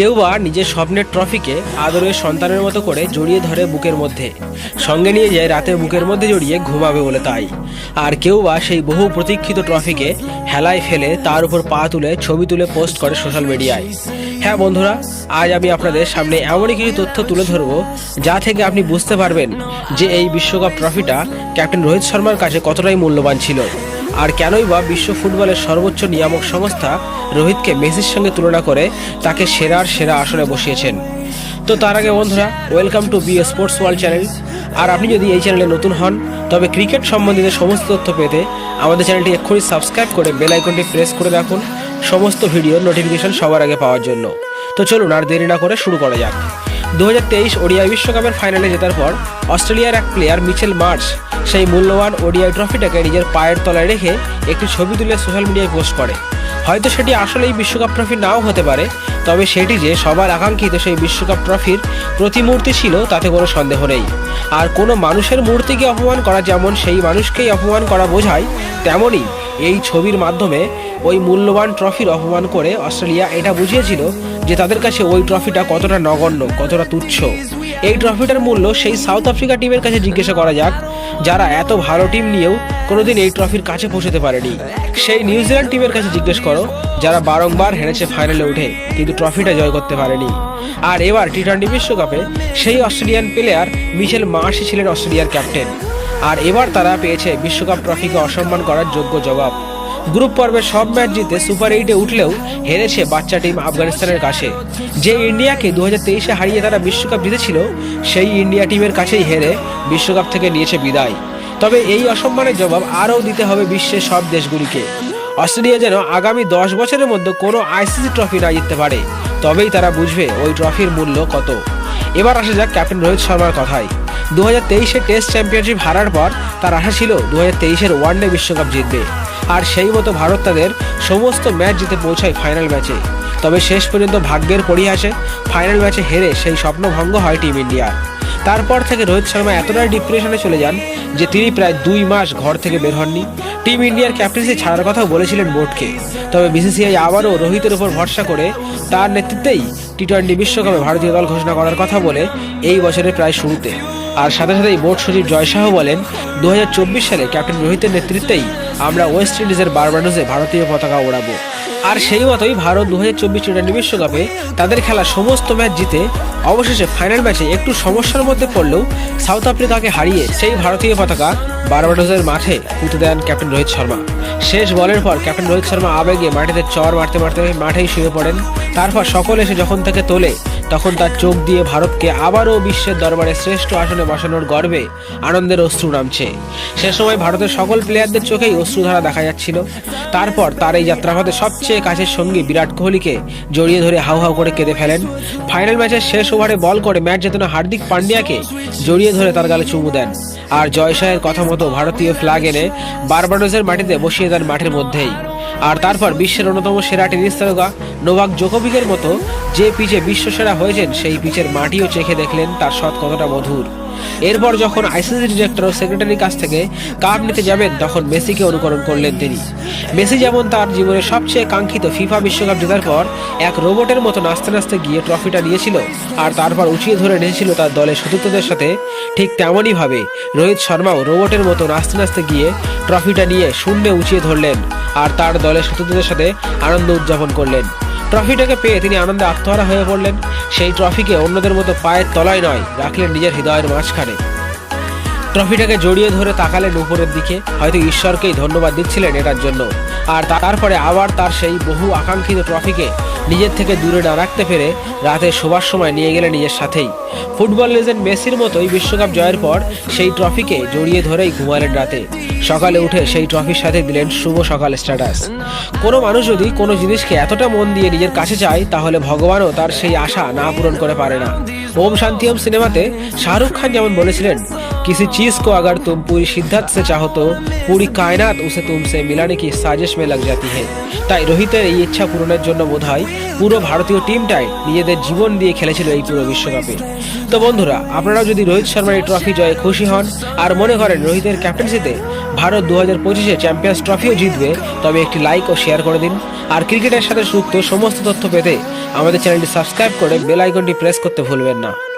কেউ বা নিজের স্বপ্নের ট্রফিকে আদরের সন্তানের মতো করে জড়িয়ে ধরে বুকের মধ্যে। সঙ্গে নিয়ে যায় রাতে বুকের মধ্যে জড়িয়ে ঘুমাবে বলে তাই। আর কেউ বা সেই বহু প্রতীক্ষিত ট্রফিকে হেলায় ফেলে তার উপর পা তুলে ছবি তুলে পোস্ট করে সোশ্যাল মিডিয়ায়। হ্যাঁ বন্ধুরা, আজ আমি আপনাদের সামনে এমনই কিছু তথ্য তুলে ধরবো যা থেকে আপনি বুঝতে পারবেন যে এই বিশ্বকাপ ট্রফিটা ক্যাপ্টেন রোহিত শর্মার কাছে কতটাই মূল্যবান ছিল। আর কেনই বা বিশ্ব ফুটবলের সর্বোচ্চ নিয়ামক সংস্থা রোহিতকে মেসির সঙ্গে তুলনা করে তাকে সেরার সেরা আসনে বসিয়েছেন। তো তার আগে বন্ধুরা welcome to B sports world channel আর আপনি যদি এই চ্যানেলে নতুন হন, তবে ক্রিকেট সম্বন্ধিত সমস্ত তথ্য পেতে আমাদের চ্যানেলটি এক্ষুনি সাবস্ক্রাইব করে বেল আইকনটি প্রেস করে রাখুন। সমস্ত ভিডিও নোটিফিকেশন সবার আগে পাওয়ার জন্য। তো চলুন আর দেরি না করে শুরু করা যাক। দু হাজার তেইশ ওডিআই বিশ্বকাপের ফাইনালে জেতার পর অস্ট্রেলিয়ার এক প্লেয়ার মিচেল মার্চ সেই মূল্যবান ওডিআই ট্রফিটাকে নিজের পায়ের তলায় রেখে একটি ছবি তুলে সোশ্যাল মিডিয়ায় পোস্ট করে। হয়তো সেটি আসলেই বিশ্বকাপ ট্রফি নাও হতে পারে, তবে সেটি যে সবার আকাঙ্ক্ষিত সেই বিশ্বকাপ ট্রফির প্রতিমূর্তি ছিল তাতে কোনো সন্দেহ নেই। আর কোনো মানুষের মূর্তিকে অপমান করা যেমন সেই মানুষকেই অপমান করা বোঝায়, তেমনই এই ছবির মাধ্যমে ওই মূল্যবান ট্রফির অপমান করে অস্ট্রেলিয়া এটা বুঝিয়েছিল যে তাদের কাছে ওই ট্রফিটা কতটা নগণ্য, কতটা তুচ্ছ। এই ট্রফিটার মূল্য সেই সাউথ আফ্রিকা টিমের কাছে জিজ্ঞাসা করা যাক, যারা এত ভালো টিম নিয়েও কোনোদিন এই ট্রফির কাছে পৌঁছতে পারেনি। সেই নিউজিল্যান্ড টিমের কাছে জিজ্ঞেস করো, যারা বারংবার হেরেছে ফাইনালে উঠে, কিন্তু ট্রফিটা জয় করতে পারেনি। আর এবার টি টোয়েন্টি বিশ্বকাপে সেই অস্ট্রেলিয়ান প্লেয়ার মিশেল মার্সি ছিলেন অস্ট্রেলিয়ার ক্যাপ্টেন আর এবার তারা পেয়েছে বিশ্বকাপ ট্রফিকে অসম্মান করার যোগ্য জবাব। গ্রুপ পর্বে সব ম্যাচ জিতে সুপার এইটে উঠলেও হেরেছে বাচ্চা টিম আফগানিস্তানের কাছে। যে ইন্ডিয়াকে দু তেইশে হারিয়ে তারা বিশ্বকাপ জিতেছিল, সেই ইন্ডিয়া টিমের কাছেই হেরে বিশ্বকাপ থেকে নিয়েছে বিদায়। তবে এই অসম্মানের জবাব আরও দিতে হবে বিশ্বের সব দেশগুলিকে। অস্ট্রেলিয়া যেন আগামী দশ বছরের মধ্যে কোনো আইসিসি ট্রফি না জিততে পারে, তবেই তারা বুঝবে ওই ট্রফির মূল্য কত। এবার আসা যাক ক্যাপ্টেন রোহিত শর্মার কথায়। দু হাজার তেইশে টেস্ট চ্যাম্পিয়নশিপ হারার পর তার আশা ছিল দু হাজার তেইশের ওয়ানডে বিশ্বকাপ জিতবে। আর সেই মতো ভারত তাদের সমস্ত ম্যাচ জিতে পৌঁছায় ফাইনাল ম্যাচে। তবে শেষ পর্যন্ত ভাগ্যের পরিহাসে ফাইনাল ম্যাচে হেরে সেই স্বপ্ন ভঙ্গ হয় টিম ইন্ডিয়ার তারপর থেকে রোহিত শর্মা এতটাই ডিপ্রেশনে চলে যান যে তিনি প্রায় দুই মাস ঘর থেকে বের হননি। টিম ইন্ডিয়ার ক্যাপ্টেন্সি ছাড়ার কথাও বলেছিলেন বোর্ডকে। তবে বিসিসিআই আবারও রোহিতের উপর ভরসা করে তার নেতৃত্বেই টি টোয়েন্টি বিশ্বকাপে ভারতীয় দল ঘোষণা করার কথা বলে এই বছরের প্রায় শুরুতে। আর সাথে সাথেই বোর্ড সচিব জয় শাহ বলেন দু হাজার চব্বিশ সালে ক্যাপ্টেন রোহিতের নেতৃত্বেই আমরা ওয়েস্ট ইন্ডিজের বারবাডোসে ভারতীয় পতাকা ওড়াবো। আর সেই মতোই ভারত দু হাজার চব্বিশ টি টোয়েন্টি বিশ্বকাপে তাদের খেলা সমস্ত ম্যাচ জিতে অবশেষে ফাইনাল ম্যাচে একটু সমস্যার মধ্যে পড়লেও সাউথ আফ্রিকাকে হারিয়ে সেই ভারতীয় পতাকা বারবাডোসের মাঠে পুঁতে দেন ক্যাপ্টেন রোহিত শর্মা। শেষ বলের পর ক্যাপ্টেন রোহিত শর্মা আবেগে মাটিতে চর মারতে মারতে মাঠেই শুয়ে পড়েন। তারপর সকল এসে যখন তাকে তোলে, তখন তার চোখ দিয়ে ভারতকে আবারও বিশ্বের দরবারে শ্রেষ্ঠ আসনে বসানোর গর্বে আনন্দের অশ্রু নামছে। সে সময় ভারতের সকল প্লেয়ারদের চোখেই অশ্রুধারা দেখা যাচ্ছিল। তারপর তার এই যাত্রাপথে সবচেয়ে কাছের সঙ্গী বিরাট কোহলিকে জড়িয়ে ধরে হাউ হাউ করে কেঁদে ফেলেন। ফাইনাল ম্যাচের শেষ ওভারে বল করে ম্যাচ জেতানো হার্দিক পান্ডিয়াকে জড়িয়ে ধরে তার গালে চুমু দেন। আর জয় শাহের কথা মতো ভারতীয় ফ্ল্যাগ এনে বার্বাডোসের মাটিতে বসিয়ে দেন মাঠের মধ্যেই। আর তারপর বিশ্বের অন্যতম সেরা টেনিস তারকা নোভাক জোকোভিকের মতো যে পিচে বিশ্বসেরা হয়েছেন, সেই পিচের মাটিও চেখে দেখলেন তার সৎ কতটা মধুর। এরপর যখন আইসিসি ডিরেক্টর ও সেক্রেটারির কাছ থেকে কাপ নিতে যাবেন, তখন মেসিকে অনুকরণ করলেন তিনি। মেসি যেমন তার জীবনের সবচেয়ে কাঙ্ক্ষিত ফিফা বিশ্বকাপ জেতার পর এক রোবটের মতো নাচতে নাচতে গিয়ে ট্রফিটা নিয়েছিল, আর তারপর উঁচিয়ে ধরে নিয়েছিল তার দলের সতীর্থদের সাথে, ঠিক তেমনইভাবে রোহিত শর্মাও রোবটের মতো নাচতে নাচতে গিয়ে ট্রফিটা নিয়ে শূন্যে উঁচিয়ে ধরলেন। আর তার দলের সতীর্থদের সাথে আনন্দ উদযাপন করলেন। ট্রফিটাকে পেয়ে তিনি আনন্দে আত্মহারা হয়ে পড়লেন। সেই ট্রফিকে অন্যদের মতো পায়ের তলায় নয়, রাখলেন নিজের হৃদয়ের মাঝখানে। ট্রফিটাকে জড়িয়ে ধরে তাকালেন উপরের দিকে। হয়তো ঈশ্বরকেই ধন্যবাদ দিচ্ছিলেন এটার জন্য। আর তারপরে আবার তার সেই বহু আকাঙ্ক্ষিত ট্রফিকে নিজের থেকে দূরে না রাখতে পেরে রাতে শোবার সময় নিয়ে গেলেন নিজের সাথেই। ফুটবল লেজেন্ড মেসির মতোই বিশ্বকাপ জয়ের পর সেই ট্রফিকে জড়িয়ে ধরেই ঘুমালেন রাতে। সকালে উঠে সেই ট্রফির সাথে দিলেন শুভ সকাল স্ট্যাটাস। কোনো মানুষ যদি কোনো জিনিসকে এতটা মন দিয়ে নিজের কাছে চায়, তাহলে ভগবানও তার সেই আশা না পূরণ করে পারে না। ওম শান্তি ওম সিনেমাতে শাহরুখ খান যেমন বলেছিলেন किसी चीज को अगर तुम पूरी शिद्दत से चाहो तो पूरी कायनात उसे तुमसे मिलाने की साजिश में लग जाती है তাই রোহিতের এই ইচ্ছা পূরণের জন্য বোধহয় পুরো ভারতীয় টিমটাই নিজেদের জীবন দিয়ে খেলেছিল এই পুরো বিশ্বকাপে তো বন্ধুরা আপনারাও যদি রোহিত শর্মার এই ট্রফি জয়ে খুশি হন আর মনে করেন রোহিতের ক্যাপ্টেন্সিতে ভারত দু হাজার পঁচিশে চ্যাম্পিয়ন্স ট্রফিও জিতবে তবে একটি লাইক ও শেয়ার করে দিন আর ক্রিকেটের সাথে যুক্ত সমস্ত তথ্য পেতে আমাদের চ্যানেলটি সাবস্ক্রাইব করে বেল আইকনটি প্রেস করতে ভুলবেন না কোনো